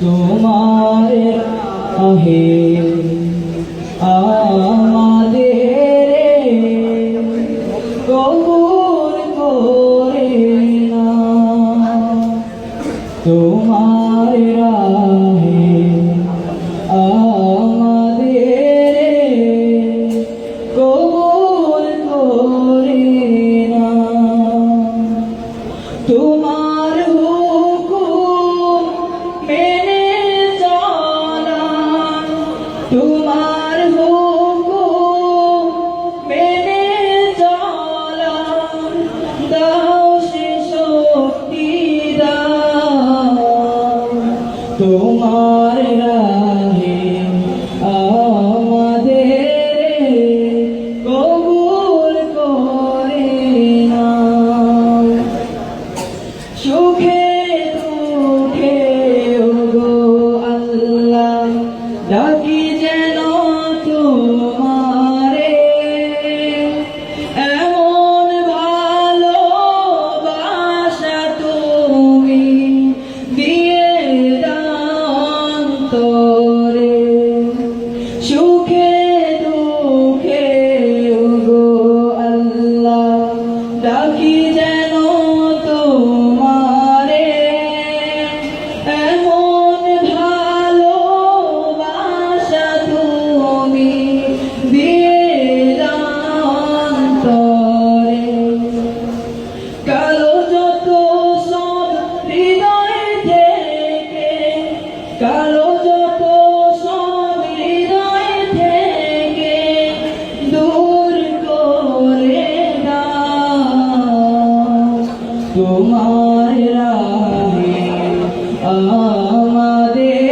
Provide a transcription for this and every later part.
তোমার আহে আমাদের কবুল করে না তোমার তোমার হুকুম মেনে চলা। তোমার হুকুম মেনে চলা। দাও সে শক্তি দাও। রাহে তোমার আমাদের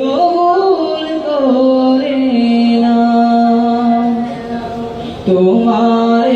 কবুল করে না। তোমার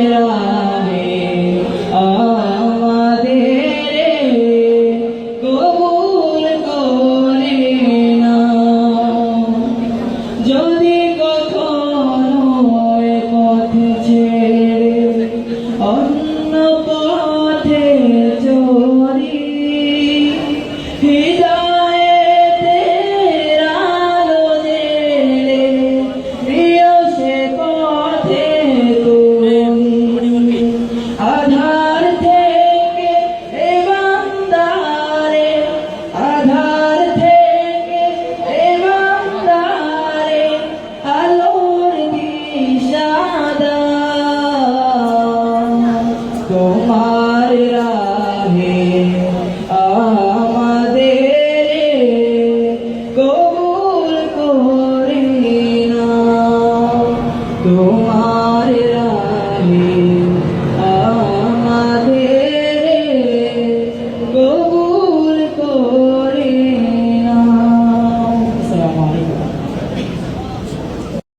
हमारे राहे